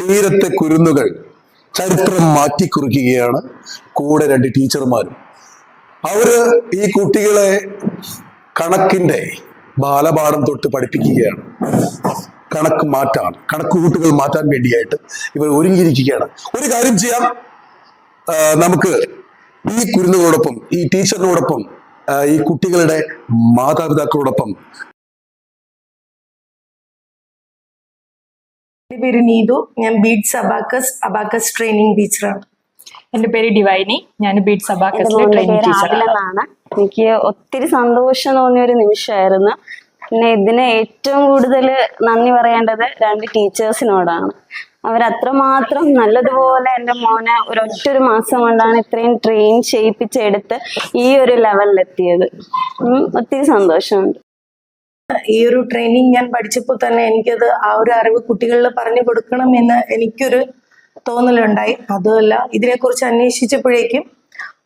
തീരത്തെ കുരുന്നുകൾ ചരിത്രം മാറ്റിക്കുറിക്കുകയാണ് കൂടെ രണ്ട് ടീച്ചർമാരും. അവർ ഈ കുട്ടികളെ കണക്കിന്റെ ബാലപാഠം തൊട്ട് പഠിപ്പിക്കുകയാണ്. കണക്ക് മാറ്റാണ് കണക്ക് കൂട്ടുകൾ മാറ്റാൻ വേണ്ടിയായിട്ട് ഇവർ ഒരുങ്ങിയിരിക്കുകയാണ്. ഒരു കാര്യം ചെയ്യാം. നമുക്ക് ഈ കുരുന്നുകളോടൊപ്പം ഈ ടീച്ചറിനോടൊപ്പം ഈ കുട്ടികളുടെ മാതാപിതാക്കളോടൊപ്പം എന്റെ പേര് നീതു. ഞാൻ ബീഡ്സ് അബാക്കസ് അബാക്കസ് ട്രെയിനിങ് ടീച്ചറാണ് എന്റെ പേര് ഡിവൈനി. ഞാൻ ബീഡ്സ് അബാക്കസ് ആണ്. ട്രെയിനിങ് ടീച്ചറാണ് എനിക്ക് ഒത്തിരി സന്തോഷം തോന്നിയ ഒരു നിമിഷമായിരുന്നു. പിന്നെ ഇതിന് ഏറ്റവും കൂടുതൽ നന്ദി പറയേണ്ടത് രണ്ട് ടീച്ചേഴ്സിനോടാണ്. അവരത്രമാത്രം നല്ലതുപോലെ എന്റെ മോനെ ഒരൊറ്റ ഒരു മാസം കൊണ്ടാണ് ഇത്രയും ട്രെയിൻ ചെയ്യിപ്പിച്ചെടുത്ത് ഈ ഒരു ലെവലിലെത്തിയത് ഒത്തിരി സന്തോഷമുണ്ട്. ഈ ഒരു ട്രെയിനിങ് ഞാൻ പഠിച്ചപ്പോൾ തന്നെ എനിക്കത് ആ ഒരു അറിവ് കുട്ടികളിൽ പറഞ്ഞു കൊടുക്കണം എന്ന് എനിക്കൊരു തോന്നലുണ്ടായി. അതുമല്ല ഇതിനെക്കുറിച്ച് അന്വേഷിച്ചപ്പോഴേക്കും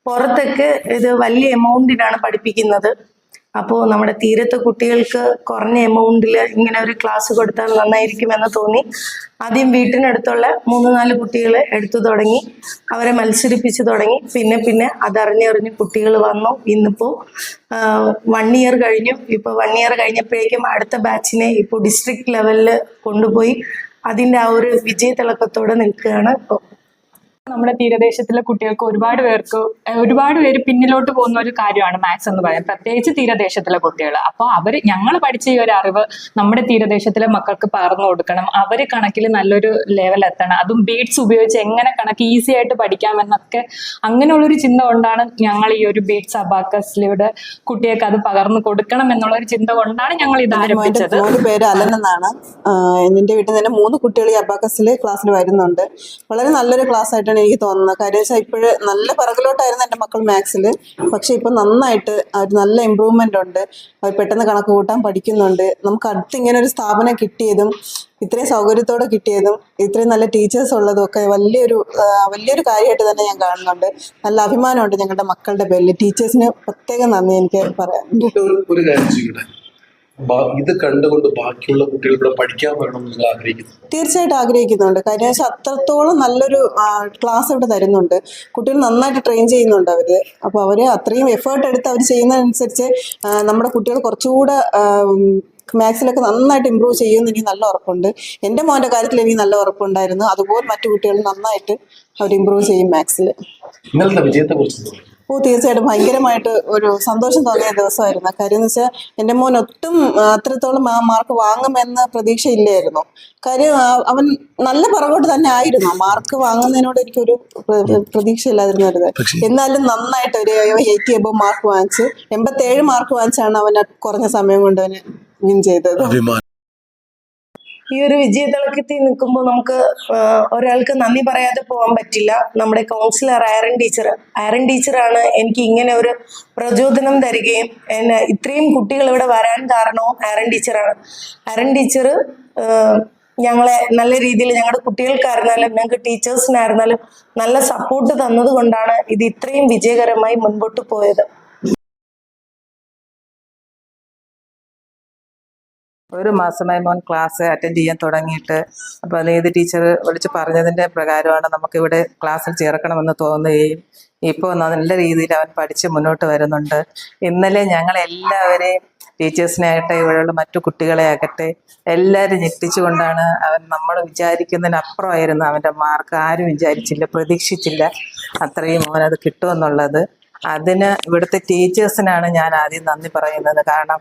പുറത്തൊക്കെ ഇത് വലിയ എമൗണ്ടിനാണ് പഠിപ്പിക്കുന്നത്. അപ്പോൾ നമ്മുടെ തീരത്തെ കുട്ടികൾക്ക് കുറഞ്ഞ എമൗണ്ടിൽ ഇങ്ങനെ ഒരു ക്ലാസ് കൊടുത്താൽ നന്നായിരിക്കുമെന്ന് തോന്നി. ആദ്യം വീട്ടിനടുത്തുള്ള മൂന്ന് നാല് കുട്ടികളെ എടുത്തു തുടങ്ങി. അവരെ മത്സരിപ്പിച്ചു തുടങ്ങി. പിന്നെ പിന്നെ അതറിഞ്ഞറിഞ്ഞ് കുട്ടികൾ വന്നു. ഇന്നിപ്പോൾ വൺ ഇയർ കഴിഞ്ഞു. ഇപ്പോൾ വൺ ഇയർ കഴിഞ്ഞപ്പോഴേക്കും അടുത്ത ബാച്ചിനെ ഇപ്പോൾ ഡിസ്ട്രിക്ട് ലെവലിൽ കൊണ്ടുപോയി. അതിന്റെ ആ ഒരു വിജയതിളക്കത്തോടെ നിൽക്കുകയാണ്. ഇപ്പോൾ നമ്മുടെ തീരദേശത്തിലെ കുട്ടികൾക്ക് ഒരുപാട് പേർക്ക് ഒരുപാട് പേര് പിന്നിലോട്ട് പോകുന്ന ഒരു കാര്യമാണ് മാത്സ് എന്ന് പറയാം. പ്രത്യേകിച്ച് തീരദേശത്തിലെ കുട്ടികൾ അപ്പോൾ അവർ ഞങ്ങൾ പഠിച്ച ഈ ഒരു അറിവ് നമ്മുടെ തീരദേശത്തിലെ മക്കൾക്ക് പകർന്നു കൊടുക്കണം. അവർ കണക്കിൽ നല്ലൊരു ലെവൽ എത്തണം. അതും ബീഡ്സ് ഉപയോഗിച്ച് എങ്ങനെ കണക്ക് ഈസി ആയിട്ട് പഠിക്കാമെന്നൊക്കെ അങ്ങനെയുള്ളൊരു ചിന്ത കൊണ്ടാണ് ഞങ്ങൾ ഈ ഒരു ബീഡ്സ് അബാക്കസിലൂടെ കുട്ടികൾക്ക് അത് പകർന്നു കൊടുക്കണം എന്നുള്ള ഒരു ചിന്ത കൊണ്ടാണ് ഞങ്ങൾ ഇത് ആരംഭിച്ചത്. പേര് അലൻ എന്നാണ് നിന്റെ വീട്ടിൽ തന്നെ മൂന്ന് കുട്ടികൾ ഈ അബാക്കസിൽ ക്ലാസ്സിൽ വരുന്നുണ്ട്. വളരെ നല്ലൊരു ക്ലാസ് ആയിട്ടാണ് എനിക്ക് തോന്നുന്നത്. കാര്യം വെച്ചാൽ ഇപ്പോഴ് നല്ല പിറകിലോട്ടായിരുന്നു എന്റെ മക്കൾ മാത്സിൽ പക്ഷെ ഇപ്പം നന്നായിട്ട് അവർ നല്ല ഇമ്പ്രൂവ്മെന്റ് ഉണ്ട്. അവർ പെട്ടെന്ന് കണക്ക് കൂട്ടാൻ പഠിക്കുന്നുണ്ട്. നമുക്ക് അടുത്ത് ഇങ്ങനെ ഒരു സ്ഥാപനം കിട്ടിയതും ഇത്രയും സൗകര്യത്തോടെ കിട്ടിയതും ഇത്രയും നല്ല ടീച്ചേഴ്സ് ഉള്ളതും ഒക്കെ വലിയൊരു വലിയൊരു കാര്യമായിട്ട് തന്നെ ഞാൻ കാണുന്നുണ്ട്. നല്ല അഭിമാനമുണ്ട് ഞങ്ങളുടെ മക്കളുടെ പേരിൽ ടീച്ചേഴ്സിന് പ്രത്യേകം നന്ദി എനിക്ക് പറയാനുണ്ട്. ഇത് കണ്ടുകൊണ്ട് ബാക്കിയുള്ള കുട്ടികൾ പഠിക്കാൻ വരണം നിങ്ങൾ ആഗ്രഹിക്കുന്നു. തീർച്ചയായിട്ടും ആഗ്രഹിക്കുന്നുണ്ട്. കാര്യം വെച്ചാൽ അത്രത്തോളം നല്ലൊരു ക്ലാസ് ഇവിടെ തരുന്നുണ്ട്. കുട്ടികൾ നന്നായിട്ട് ട്രെയിൻ ചെയ്യുന്നുണ്ട് അവർ അപ്പോൾ അവർ അത്രയും എഫേർട്ട് എടുത്ത് അവർ ചെയ്യുന്നതനുസരിച്ച് നമ്മുടെ കുട്ടികൾ കുറച്ചുകൂടെ മാത്സിലൊക്കെ നന്നായിട്ട് ഇമ്പ്രൂവ് ചെയ്യുമെന്ന് എനിക്ക് നല്ല ഉറപ്പുണ്ട്. എന്റെ മോന്റെ കാര്യത്തിൽ എനിക്ക് നല്ല ഉറപ്പുണ്ടായിരുന്നു. അതുപോലെ മറ്റു കുട്ടികൾ നന്നായിട്ട് അവർ ഇമ്പ്രൂവ് ചെയ്യും മാത്സിൽ നിങ്ങളുടെ വിജയത്തെ കുറിച്ച് ഓ തീർച്ചയായിട്ടും. ഭയങ്കരമായിട്ട് ഒരു സന്തോഷം തോന്നിയ ദിവസമായിരുന്നു. കാര്യം എന്ന് വെച്ചാൽ എന്റെ മോൻ ഒട്ടും അത്രത്തോളം ആ മാർക്ക് വാങ്ങുമെന്ന് പ്രതീക്ഷയില്ലായിരുന്നു. കാര്യം അവൻ നല്ല പുറകോട്ട് തന്നെ ആയിരുന്നു. മാർക്ക് വാങ്ങുന്നതിനോട് എനിക്കൊരു പ്ര- പ്രതീക്ഷയില്ലാതിരുന്നത് എന്നാലും നന്നായിട്ട് ഒരു എയ്റ്റി എബോ മാർക്ക് വാങ്ങിച്ച് എൺപത്തേഴ് മാർക്ക് വാങ്ങിച്ചാണ് അവൻ കുറഞ്ഞ സമയം കൊണ്ട് അവന് വിൻ ചെയ്തത്. ഈ ഒരു വിജയതിളക്കത്തിൽ നിൽക്കുമ്പോൾ നമുക്ക് ഒരാൾക്ക് നന്ദി പറയാതെ പോകാൻ പറ്റില്ല. നമ്മുടെ കൗൺസിലർ ആരൻ ടീച്ചർ ആരൻ ടീച്ചറാണ് എനിക്ക് ഇങ്ങനെ ഒരു പ്രചോദനം തരികയും എന്നെ ഇത്രയും കുട്ടികൾ ഇവിടെ വരാൻ കാരണവും ആരൻ ടീച്ചറാണ് ആരൻ ടീച്ചർ ഞങ്ങളെ നല്ല രീതിയിൽ ഞങ്ങളുടെ കുട്ടികൾക്കായിരുന്നാലും ഞങ്ങൾക്ക് ടീച്ചേഴ്സിനായിരുന്നാലും നല്ല സപ്പോർട്ട് തന്നതുകൊണ്ടാണ് ഇത് ഇത്രയും വിജയകരമായി മുൻപോട്ട് പോയത്. ഒരു മാസമായി മോൻ ക്ലാസ് അറ്റൻഡ് ചെയ്യാൻ തുടങ്ങിയിട്ട്. അപ്പോൾ നീതി ടീച്ചർ വിളിച്ച് പറഞ്ഞതിന്റെ പ്രകാരമാണ് നമുക്കിവിടെ ക്ലാസ്സിൽ ചേർക്കണമെന്ന് തോന്നുകയും ഇപ്പോൾ നല്ല രീതിയിൽ അവൻ പഠിച്ച് മുന്നോട്ട് വരുന്നുണ്ട്. ഇന്നലെ ഞങ്ങൾ എല്ലാവരെയും ടീച്ചേഴ്സിനാകട്ടെ ഇവിടെയുള്ള മറ്റു കുട്ടികളെ ആകട്ടെ എല്ലാവരും ഞെട്ടിച്ചുകൊണ്ടാണ് അവൻ നമ്മൾ വിചാരിക്കുന്നതിനപ്പുറമായിരുന്നു അവന്റെ മാർക്ക്. ആരും വിചാരിച്ചില്ല പ്രതീക്ഷിച്ചില്ല അത്രയും മോനത് കിട്ടുമെന്നുള്ളത്. അതിന് ഇവിടുത്തെ ടീച്ചേഴ്സിനാണ് ഞാൻ ആദ്യം നന്ദി പറയുന്നത്. കാരണം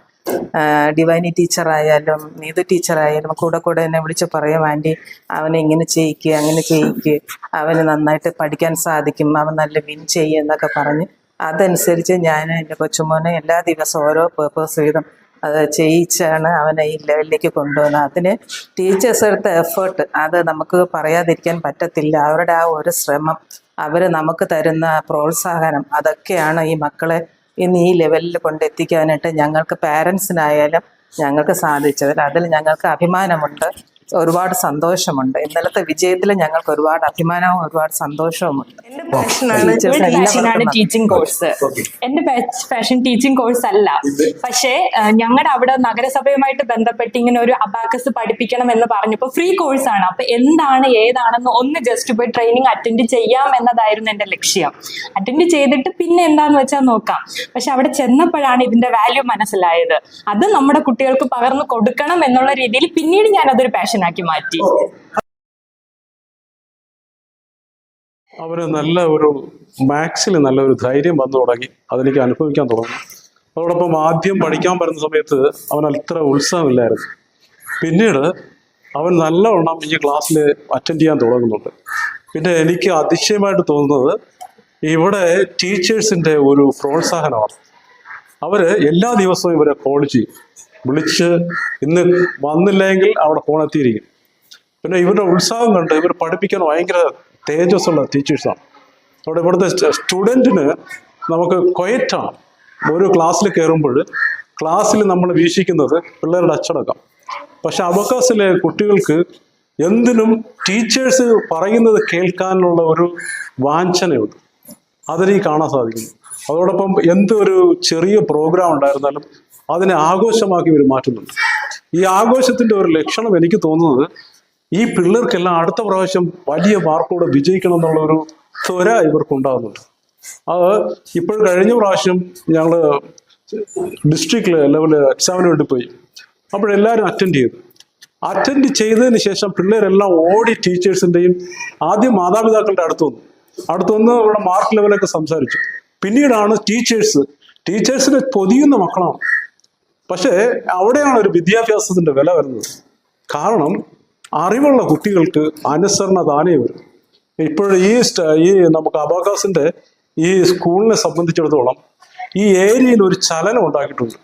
ഡിവൈനി ടീച്ചറായാലും നീതു ടീച്ചറായാലും കൂടെ കൂടെ എന്നെ വിളിച്ച് പറയും ആന്റി അവനെ ഇങ്ങനെ ചെയ്യിക്കുക അങ്ങനെ ചെയ്യിക്കുക അവന് നന്നായിട്ട് പഠിക്കാൻ സാധിക്കും അവൻ നല്ല വിൻ ചെയ്യും എന്നൊക്കെ പറഞ്ഞ് അതനുസരിച്ച് ഞാൻ എന്റെ കൊച്ചുമോനെ എല്ലാ ദിവസവും ഓരോ പേപ്പേഴ്സ് വീതം അത് ചെയ്യിച്ചാണ് അവനെ ഈ ലെവലിലേക്ക് കൊണ്ടുവന്നത്. അതിന് ടീച്ചേഴ്സ് എടുത്ത എഫേർട്ട് അത് നമുക്ക് പറയാതിരിക്കാൻ പറ്റത്തില്ല. അവരുടെ ആ ഒരു ശ്രമം അവർ നമുക്ക് തരുന്ന പ്രോത്സാഹനം അതൊക്കെയാണ് ഈ മക്കളെ ഇന്ന് ഈ ലെവലിൽ കൊണ്ടെത്തിക്കാനായിട്ട് ഞങ്ങൾക്ക് പാരൻസിനായാലും ഞങ്ങൾക്ക് സാധിച്ചതിൽ അതിൽ ഞങ്ങൾക്ക് അഭിമാനമുണ്ട് ഒരുപാട് സന്തോഷമുണ്ട്. ഇന്നലത്തെ വിജയത്തിൽ ഞങ്ങൾക്ക് ഒരുപാട് അഭിമാനവും ഒരുപാട് സന്തോഷവുമുണ്ട്. എന്റെ ടീച്ചിങ് കോഴ്സ് എന്റെ ഫാഷൻ ടീച്ചിങ് കോഴ്സ് അല്ല. പക്ഷേ ഞങ്ങളുടെ അവിടെ നഗരസഭയുമായിട്ട് ബന്ധപ്പെട്ട് ഇങ്ങനെ ഒരു അബാക്കസ് പഠിപ്പിക്കണം എന്ന് പറഞ്ഞപ്പോൾ ഫ്രീ കോഴ്സ് ആണ്. അപ്പൊ എന്താണ് ഏതാണെന്ന് ഒന്ന് ജസ്റ്റ് പോയി ട്രെയിനിങ് അറ്റൻഡ് ചെയ്യാം എന്നതായിരുന്നു എന്റെ ലക്ഷ്യം. അറ്റൻഡ് ചെയ്തിട്ട് പിന്നെ എന്താന്ന് വെച്ചാൽ നോക്കാം. പക്ഷെ അവിടെ ചെന്നപ്പോഴാണ് ഇതിന്റെ വാല്യൂ മനസ്സിലായത്. അത് നമ്മുടെ കുട്ടികൾക്ക് പകർന്നു കൊടുക്കണം എന്നുള്ള രീതിയിൽ പിന്നീട് ഞാൻ അതൊരു പാഷനാക്കി മാറ്റി. അവന് നല്ല ഒരു മാത്സിൽ നല്ലൊരു ധൈര്യം വന്നു തുടങ്ങി. അതെനിക്ക് അനുഭവിക്കാൻ തുടങ്ങി. അതോടൊപ്പം ആദ്യം പഠിക്കാൻ പറ്റുന്ന സമയത്ത് അവൻ അത്ര ഉത്സാഹമില്ലായിരുന്നു. പിന്നീട് അവൻ നല്ലവണ്ണം ഈ ക്ലാസ്സിൽ അറ്റൻഡ് ചെയ്യാൻ തുടങ്ങുന്നുണ്ട്. പിന്നെ എനിക്ക് അതിശയമായിട്ട് തോന്നുന്നത് ഇവിടെ ടീച്ചേഴ്സിന്റെ ഒരു പ്രോത്സാഹനമാണ്. അവർ എല്ലാ ദിവസവും ഇവരെ കോൾ ചെയ്യും. വിളിച്ച് ഇന്ന് വന്നില്ലെങ്കിൽ അവിടെ ഫോണെത്തിയിരിക്കും പിന്നെ ഇവരുടെ ഉത്സാഹം കണ്ട് ഇവർ പഠിപ്പിക്കാൻ ഭയങ്കര തേജസ്സുള്ള ടീച്ചേഴ്സാണ് അവിടെ ഇവിടുത്തെ സ്റ്റുഡന്റിന് നമുക്ക് ക്വയറ്റാണ് ഒരു ക്ലാസ്സിൽ കയറുമ്പോൾ ക്ലാസ്സിൽ നമ്മൾ വീക്ഷിക്കുന്നത് പിള്ളേരുടെ അച്ചടക്കം. പക്ഷെ അബക്കാസിലെ കുട്ടികൾക്ക് എന്തിനും ടീച്ചേഴ്സ് പറയുന്നത് കേൾക്കാനുള്ള ഒരു വാഞ്ചനയുണ്ട് അതിനീ കാണാൻ സാധിക്കുന്നു. അതോടൊപ്പം എന്തൊരു ചെറിയ പ്രോഗ്രാം ഉണ്ടായിരുന്നാലും അതിനെ ആഘോഷമാക്കി ഇവർ മാറ്റുന്നുണ്ട്. ഈ ആഘോഷത്തിന്റെ ഒരു ലക്ഷണം എനിക്ക് തോന്നുന്നത് ഈ പിള്ളേർക്കെല്ലാം അടുത്ത പ്രാവശ്യം വലിയ മാർക്കോടെ വിജയിക്കണം എന്നുള്ള ഒരു ത്വര ഇവർക്കുണ്ടാകുന്നുണ്ട്. അത് ഇപ്പോൾ കഴിഞ്ഞ പ്രാവശ്യം ഞങ്ങൾ ഡിസ്ട്രിക്ട് ലെവൽ എക്സാമിന് വേണ്ടി പോയി. അപ്പോഴെല്ലാവരും അറ്റൻഡ് ചെയ്തു. അറ്റൻഡ് ചെയ്തതിന് ശേഷം പിള്ളേരെല്ലാം ഓടി ടീച്ചേഴ്സിന്റെയും ആദ്യം മാതാപിതാക്കളുടെ അടുത്ത് വന്നു. അടുത്ത് വന്ന് ഇവിടെ മാർക്ക് ലെവലൊക്കെ സംസാരിച്ചു. പിന്നീടാണ് ടീച്ചേഴ്സ് ടീച്ചേഴ്സിനെ പൊതിയുന്ന മക്കളാണ്. പക്ഷേ അവിടെയാണ് ഒരു വിദ്യാഭ്യാസത്തിന്റെ വില വരുന്നത്. കാരണം അറിവുള്ള കുട്ടികൾക്ക് അനുസരണ താനേ വരും ഇപ്പോൾ ഈ ഈ നമുക്ക് അബാകാസിന്റെ ഈ സ്കൂളിനെ സംബന്ധിച്ചിടത്തോളം ഈ ഏരിയയിൽ ഒരു ചലനം ഉണ്ടാക്കിയിട്ടുണ്ട്.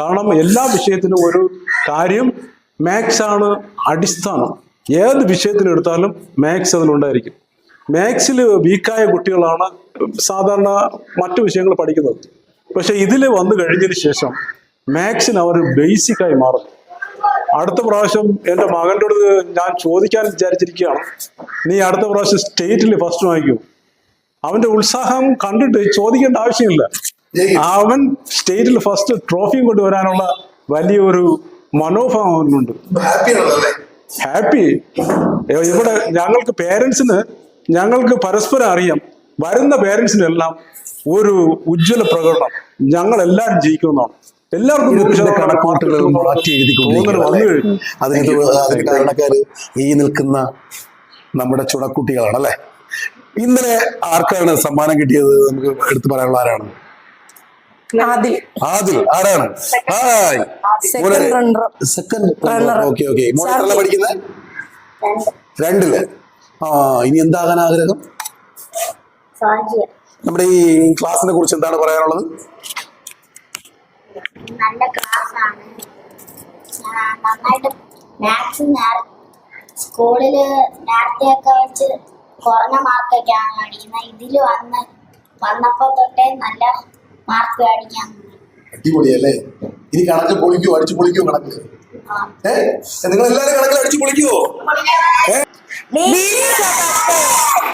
കാരണം എല്ലാ വിഷയത്തിനും ഒരു കാര്യം മാത്സ് ആണ് അടിസ്ഥാനം. ഏത് വിഷയത്തിനെടുത്താലും മാത്സ് അതിലുണ്ടായിരിക്കും മാത്സിൽ വീക്കായ കുട്ടികളാണ് സാധാരണ മറ്റു വിഷയങ്ങൾ പഠിക്കുന്നത്. പക്ഷേ ഇതിൽ വന്നു കഴിഞ്ഞതിന് ശേഷം മാത്സിന് അവർ ബേസിക്കായി മാറും. അടുത്ത പ്രാവശ്യം എന്റെ മകന്റെ അടുത്ത് ഞാൻ ചോദിക്കാൻ വിചാരിച്ചിരിക്കുകയാണ്. നീ അടുത്ത പ്രാവശ്യം സ്റ്റേറ്റിൽ ഫസ്റ്റ് വാങ്ങിക്കും. അവന്റെ ഉത്സാഹം കണ്ടിട്ട് ചോദിക്കേണ്ട ആവശ്യമില്ല. അവൻ സ്റ്റേറ്റിൽ ഫസ്റ്റ് ട്രോഫിയും കൊണ്ടുവരാനുള്ള വലിയൊരു മനോഭാവം അവനുണ്ട് ഹാപ്പി ഇവിടെ ഞങ്ങൾക്ക് പേരൻസിന് ഞങ്ങൾക്ക് പരസ്പരം അറിയാം. വരുന്ന പേരൻസിനെല്ലാം ഒരു ഉജ്ജ്വല പ്രകടനം ഞങ്ങൾ എല്ലാവരും ജയിക്കുന്നതാണ് എല്ലാവർക്കും കിട്ടുമെന്നുള്ള മാറ്റി? കഴിഞ്ഞു. അതിന് അതിന് കാരണക്കാര് ഈ നിൽക്കുന്ന നമ്മുടെ ചുണക്കുട്ടികളാണ് അല്ലെ? ഇന്നലെ ആർക്കാണ് സമ്മാനം കിട്ടിയത്? നമുക്ക് എടുത്തു പറയാനുള്ള ആരാണ്? ആദിൽ. ആദിൽ. ആരാണ്? ഹായ്. സെക്കൻഡ്. ഓക്കെ ഓക്കെ മോനെ. പഠിക്കുന്നത് രണ്ടിൽ. ആ ഇനി എന്താകാൻ ആഗ്രഹം? നമ്മുടെ ഈ ക്ലാസിനെ കുറിച്ച് എന്താണ് പറയാനുള്ളത്? നല്ല ക്ലാസ് ആണ്. നന്നായിട്ട് മാത്സ് സ്കൂളിൽ നേരത്തെയൊക്കെ വെച്ച് കുറഞ്ഞ മാർക്കൊക്കെയാണ് മേടിക്കുന്നത് ഇതിൽ വന്ന് വന്നപ്പോൾ തൊട്ടേ നല്ല മാർക്ക് മേടിക്കാൻ അടിപൊളിയല്ലേ? ഇനി കണക്ക് പൊളിക്കോ അടിച്ചു പൊളിക്കോ കണക്ക്. നിങ്ങൾ എല്ലാരും കണക്കിൽ അടിച്ചു പൊളിക്കുവോ? ഏ?